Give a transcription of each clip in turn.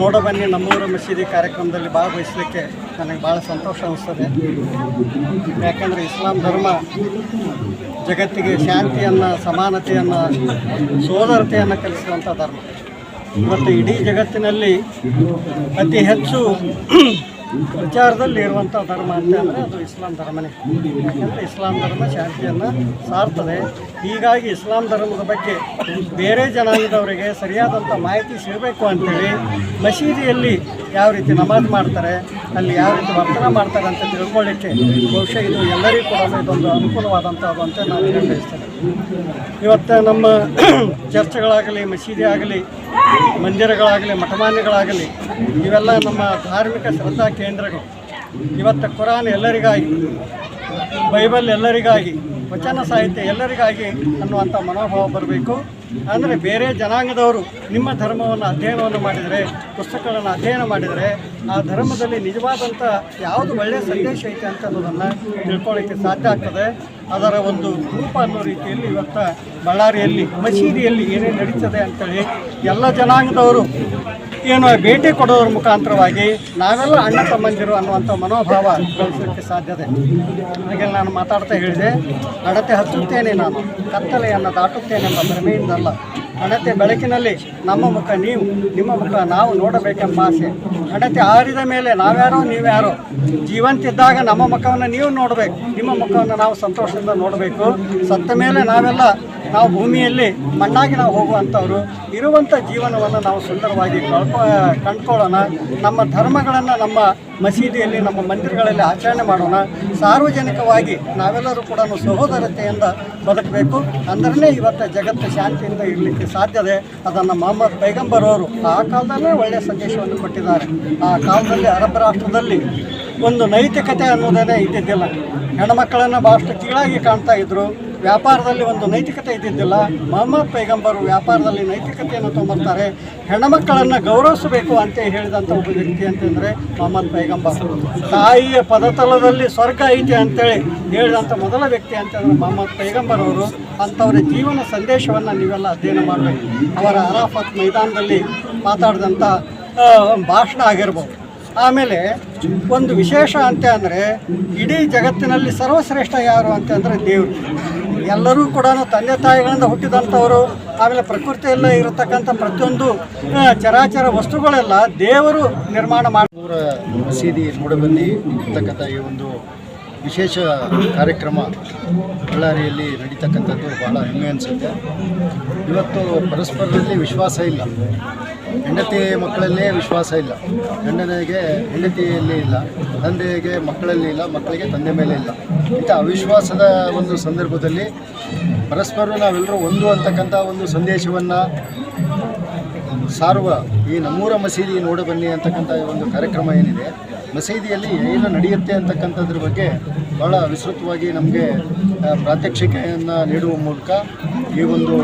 ನೋಡ ಬನ್ನಿ ನಮ್ಮೂರ ಮಸೀದಿ ಕಾರ್ಯಕ್ರಮದಲ್ಲಿ ಭಾಗವಹಿಸಲಿಕ್ಕೆ ನನಗೆ ಭಾಳ ಸಂತೋಷ ಅನಿಸ್ತದೆ. ಯಾಕಂದರೆ ಇಸ್ಲಾಂ ಧರ್ಮ ಜಗತ್ತಿಗೆ ಶಾಂತಿಯನ್ನು, ಸಮಾನತೆಯನ್ನು, ಸೋದರತೆಯನ್ನು ಕಲಿಸುವಂಥ ಧರ್ಮ. ಮತ್ತು ಇಡೀ ಜಗತ್ತಿನಲ್ಲಿ ಅತಿ ಹೆಚ್ಚು ಪ್ರಚಾರದಲ್ಲಿ ಇರುವಂಥ ಧರ್ಮ ಅಂತ ಅಂದರೆ ಅದು ಇಸ್ಲಾಂ ಧರ್ಮನೇ. ಯಾಕಂದರೆ ಇಸ್ಲಾಂ ಧರ್ಮ ಶಾಂತಿಯನ್ನು ಸಾರ್ತದೆ. ಹೀಗಾಗಿ ಇಸ್ಲಾಂ ಧರ್ಮದ ಬಗ್ಗೆ ಬೇರೆ ಜನಾಂಗದವರಿಗೆ ಸರಿಯಾದಂಥ ಮಾಹಿತಿ ಸಿಗಬೇಕು ಅಂತೇಳಿ ಮಸೀದಿಯಲ್ಲಿ ಯಾವ ರೀತಿ ನಮಾಜ್ ಮಾಡ್ತಾರೆ, ಅಲ್ಲಿ ಯಾವ ರೀತಿ ವರ್ತನೆ ಮಾಡ್ತಾರೆ ಅಂತ ತಿಳ್ಕೊಳ್ಳಿಕ್ಕೆ ಬಹುಶಃ ಇದು ಎಲ್ಲರಿಗೂ ಕೂಡ ಇದೊಂದು ಅನುಕೂಲವಾದಂಥದ್ದು ಅಂತ ನಾನು ಹೇಳ್ತೇನೆ ಇವತ್ತು ನಮ್ಮ ಚರ್ಚ್ಗಳಾಗಲಿ ಮಸೀದಿ ಆಗಲಿ ಮಂದಿರಗಳಾಗಲಿ, ಮಠಮಾನ್ಯಗಳಾಗಲಿ, ಇವೆಲ್ಲ ನಮ್ಮ ಧಾರ್ಮಿಕ ಶ್ರದ್ಧಾ ಕೇಂದ್ರಗಳು. ಇವತ್ತು ಕುರಾನ್ ಎಲ್ಲರಿಗಾಗಿ, ಬೈಬಲ್ ಎಲ್ಲರಿಗಾಗಿ, ವಚನ ಸಾಹಿತ್ಯ ಎಲ್ಲರಿಗಾಗಿ ಅನ್ನುವಂಥ ಮನೋಭಾವ ಬರಬೇಕು. ಅಂದರೆ ಬೇರೆ ಜನಾಂಗದವರು ನಿಮ್ಮ ಧರ್ಮವನ್ನು ಅಧ್ಯಯನವನ್ನು ಮಾಡಿದರೆ, ಪುಸ್ತಕಗಳನ್ನು ಅಧ್ಯಯನ ಮಾಡಿದರೆ, ಆ ಧರ್ಮದಲ್ಲಿ ನಿಜವಾದಂಥ ಯಾವುದು ಒಳ್ಳೆಯ ಸಂದೇಶ ಐತೆ ಅಂತ ಅನ್ನೋದನ್ನು ತಿಳ್ಕೊಳ್ಳೋಕ್ಕೆ ಸಾಧ್ಯ ಆಗ್ತದೆ. ಅದರ ಒಂದು ರೂಪ ಅನ್ನೋ ರೀತಿಯಲ್ಲಿ ಇವತ್ತು ಬಳ್ಳಾರಿಯಲ್ಲಿ, ಮಸೀದಿಯಲ್ಲಿ ಏನೇನು ನಡೀತದೆ ಅಂತೇಳಿ ಎಲ್ಲ ಜನಾಂಗದವರು ಏನು ಭೇಟಿ ಕೊಡೋದ್ರ ಮುಖಾಂತರವಾಗಿ ನಾವೆಲ್ಲ ಅಣ್ಣ ತಮ್ಮಂದಿರು ಅನ್ನುವಂಥ ಮನೋಭಾವ ಬೆಳೆಸೋಕ್ಕೆ ಸಾಧ್ಯತೆ ಹಾಗೆ ನಾನು ಮಾತಾಡ್ತಾ ಹೇಳಿದೆ. ಅಡತೆ ಹಚ್ಚುತ್ತೇನೆ ನಾನು. ಕತ್ತಲೆಯನ್ನು ದಾಟುತ್ತೇನೆ ಎಂಬ ಭ್ರಮೆಯಿಂದಲ್ಲ. ಅಣತೆ ಬೆಳಕಿನಲ್ಲಿ ನಮ್ಮ ಮುಖ ನೀವು, ನಿಮ್ಮ ಮುಖ ನಾವು ನೋಡಬೇಕೆಂಬ ಆಸೆ. ಅಣತೆ ಆರಿದ ಮೇಲೆ ನಾವ್ಯಾರೋ, ನೀವ್ಯಾರೋ, ಜೀವಂತಿದ್ದಾಗ ನಮ್ಮ ಮುಖವನ್ನು ನೀವು ನೋಡಬೇಕು. ನಿಮ್ಮ ಮುಖವನ್ನು ನಾವು ಸಂತೋಷದಿಂದ ನೋಡಬೇಕು. ಸತ್ತ ಮೇಲೆ ನಾವೆಲ್ಲ ನಾವು ಭೂಮಿಯಲ್ಲಿ ಮಣ್ಣಾಗಿ ನಾವು ಹೋಗುವಂಥವ್ರು, ಇರುವಂಥ ಜೀವನವನ್ನು ನಾವು ಸುಂದರವಾಗಿ ಕಳ್ಕೊ, ಕಂಡ್ಕೊಳ್ಳೋಣ. ನಮ್ಮ ಧರ್ಮಗಳನ್ನು ನಮ್ಮ ಮಸೀದಿಯಲ್ಲಿ, ನಮ್ಮ ಮಂದಿರಗಳಲ್ಲಿ ಆಚರಣೆ ಮಾಡೋಣ. ಸಾರ್ವಜನಿಕವಾಗಿ ನಾವೆಲ್ಲರೂ ಕೂಡ ಸಹೋದರತೆಯಿಂದ ಬದುಕಬೇಕು. ಅಂದ್ರೇ ಇವತ್ತು ಜಗತ್ತು ಶಾಂತಿಯಿಂದ ಇರಲಿಕ್ಕೆ ಸಾಧ್ಯತೆ ಅದನ್ನು ಮೊಹಮ್ಮದ್ ಪೈಗಂಬರ್ ಅವರು ಆ ಕಾಲದಲ್ಲೇ ಒಳ್ಳೆಯ ಸಂದೇಶವನ್ನು ಕೊಟ್ಟಿದ್ದಾರೆ. ಆ ಕಾಲದಲ್ಲಿ ಅರಬ್ ರಾಷ್ಟ್ರದಲ್ಲಿ ಒಂದು ನೈತಿಕತೆ ಅನ್ನೋದೇ ಇದ್ದಿದ್ದಿಲ್ಲ. ಹೆಣ್ಮಕ್ಕಳನ್ನು ಭಾಳಷ್ಟು ಕೀಳಾಗಿ ಕಾಣ್ತಾ ಇದ್ರು. ವ್ಯಾಪಾರದಲ್ಲಿ ಒಂದು ನೈತಿಕತೆ ಇದ್ದಿದ್ದಿಲ್ಲ. ಮೊಹಮ್ಮದ್ ಪೈಗಂಬರು ವ್ಯಾಪಾರದಲ್ಲಿ ನೈತಿಕತೆಯನ್ನು ತೊಗೊಂಬರ್ತಾರೆ. ಹೆಣ್ಣುಮಕ್ಕಳನ್ನು ಗೌರವಿಸಬೇಕು ಅಂತ ಹೇಳಿದಂಥ ಒಬ್ಬ ವ್ಯಕ್ತಿ ಅಂತಂದರೆ ಮೊಹಮ್ಮದ್ ಪೈಗಂಬರ್. ತಾಯಿಯ ಪದತಲದಲ್ಲಿ ಸ್ವರ್ಗ ಐತೆ ಅಂತೇಳಿ ಹೇಳಿದಂಥ ಮೊದಲ ವ್ಯಕ್ತಿ ಅಂತಂದರೆ ಮೊಹಮ್ಮದ್ ಪೈಗಂಬರ್ ಅವರು. ಅಂಥವರ ಜೀವನ ಸಂದೇಶವನ್ನು ನೀವೆಲ್ಲ ಅಧ್ಯಯನ ಮಾಡಬೇಕು. ಅವರ ಅರಾಫತ್ ಮೈದಾನದಲ್ಲಿ ಮಾತಾಡಿದಂಥ ಭಾಷಣ ಆಗಿರ್ಬೋದು. ಆಮೇಲೆ ಒಂದು ವಿಶೇಷ ಅಂತ ಅಂದರೆ ಇಡೀ ಜಗತ್ತಿನಲ್ಲಿ ಸರ್ವಶ್ರೇಷ್ಠ ಯಾರು ಅಂತ ಅಂದರೆ ದೇವರು. ಎಲ್ಲರೂ ಕೂಡ ತಂದೆ ತಾಯಿಗಳಿಂದ ಹುಟ್ಟಿದಂಥವರು, ಆಮೇಲೆ ಪ್ರಕೃತಿಯಲ್ಲೇ ಇರತಕ್ಕಂಥ ಪ್ರತಿಯೊಂದು ಚರಾಚರ ವಸ್ತುಗಳೆಲ್ಲ ದೇವರು ನಿರ್ಮಾಣ ಮಾಡಿ ಮಸೀದಿ ಮೂಡಬಂದಿ ಇರ್ತಕ್ಕಂಥ ಈ ಒಂದು ವಿಶೇಷ ಕಾರ್ಯಕ್ರಮ ಬಳ್ಳಾರಿಯಲ್ಲಿ ನಡೀತಕ್ಕಂಥದ್ದು ಬಹಳ ಹೆಮ್ಮೆ ಅನಿಸುತ್ತೆ. ಇವತ್ತು ಪರಸ್ಪರರಲ್ಲಿ ವಿಶ್ವಾಸ ಇಲ್ಲ. ಹೆಂಡತಿ ಮಕ್ಕಳಲ್ಲೇ ವಿಶ್ವಾಸ ಇಲ್ಲ. ಗಂಡನಿಗೆ ಹೆಂಡತಿಯಲ್ಲಿ ಇಲ್ಲ, ತಂದೆಗೆ ಮಕ್ಕಳಲ್ಲಿ ಇಲ್ಲ, ಮಕ್ಕಳಿಗೆ ತಂದೆ ಮೇಲೆ ಇಲ್ಲ. ಇಂಥ ಅವಿಶ್ವಾಸದ ಒಂದು ಸಂದರ್ಭದಲ್ಲಿ ಪರಸ್ಪರ ನಾವೆಲ್ಲರೂ ಒಂದು ಅಂತಕ್ಕಂಥ ಒಂದು ಸಂದೇಶವನ್ನು ಸಾರುವ ಈ ನಮ್ಮೂರ ಮಸೀದಿ ನೋಡಬನ್ನಿ ಅಂತಕ್ಕಂಥ ಒಂದು ಕಾರ್ಯಕ್ರಮ ಏನಿದೆ. ಮಸೀದಿಯಲ್ಲಿ ಏನು ನಡೆಯುತ್ತೆ ಅಂತಕ್ಕಂಥದ್ರ ಬಗ್ಗೆ ಬಹಳ ವಿಸ್ತೃತವಾಗಿ ನಮಗೆ ಪ್ರಾತ್ಯಕ್ಷಿಕೆಯನ್ನು ನೀಡುವ ಮೂಲಕ ಈ ಒಂದು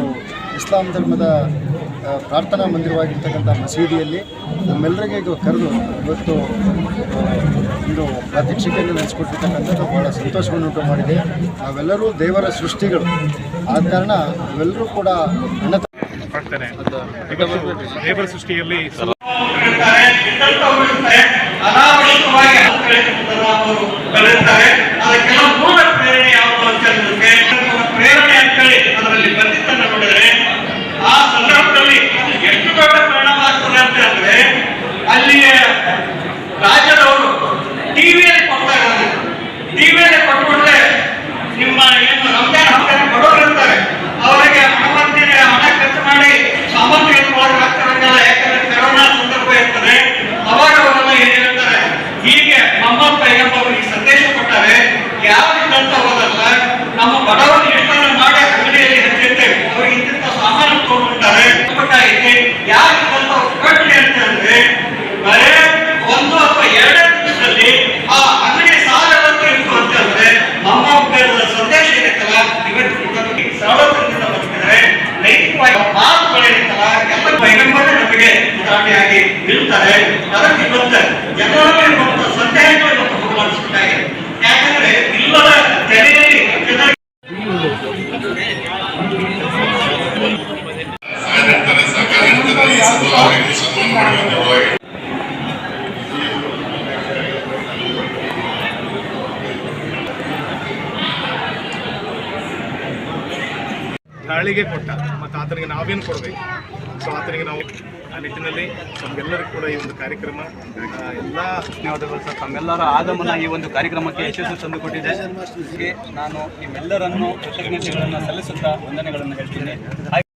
ಇಸ್ಲಾಂ ಧರ್ಮದ ಪ್ರಾರ್ಥನಾ ಮಂದಿರವಾಗಿರ್ತಕ್ಕಂಥ ಮಸೀದಿಯಲ್ಲಿ ನಮ್ಮೆಲ್ಲರಿಗೆ ಕರೆದು ಇವತ್ತು ಒಂದು ಪ್ರಾತ್ಯಕ್ಷಿಕೆಯನ್ನು ನಡೆಸಿಕೊಟ್ಟಿರ್ತಕ್ಕಂಥದ್ದು ಬಹಳ ಸಂತೋಷವನ್ನುಂಟು ಮಾಡಿದೆ. ನಾವೆಲ್ಲರೂ ದೇವರ ಸೃಷ್ಟಿಗಳು. ಆದ ಕಾರಣ ನಾವೆಲ್ಲರೂ ಕೂಡ ಅಣ್ಣ ಆಗ್ತಾರೆ ಲೇಬರ್ ಸೃಷ್ಟಿಯಲ್ಲಿ ಅನಾವಶ್ಯಕವಾಗಿ ಮೂಲ ಪ್ರೇರಣೆ ಅಂತ ಅರಳಿಗೆ ಕೊಟ್ಟ, ಮತ್ತು ಆತನಿಗೆ ನಾವೇನು ಕೊಡಬೇಕು? ಸೊ ಆತನಿಗೆ ನಾವು ಆ ನಿಟ್ಟಿನಲ್ಲಿ ನಮಗೆಲ್ಲರಿಗೂ ಕೂಡ ಈ ಒಂದು ಕಾರ್ಯಕ್ರಮ ಎಲ್ಲ ಧನ್ಯವಾದಗಳು ಸರ್. ತಮ್ಮೆಲ್ಲರ ಆಗಮನ ಈ ಒಂದು ಕಾರ್ಯಕ್ರಮಕ್ಕೆ ಯಶಸ್ಸು ತಂದುಕೊಟ್ಟಿದೆ. ಕೊಟ್ಟಿದೆ ನಾನು ನಿಮ್ಮೆಲ್ಲರನ್ನು ಕೃತಜ್ಞತೆಗಳನ್ನು ಸಲ್ಲಿಸುತ್ತಾ ವಂದನೆಗಳನ್ನು ಹೇಳ್ತೀನಿ.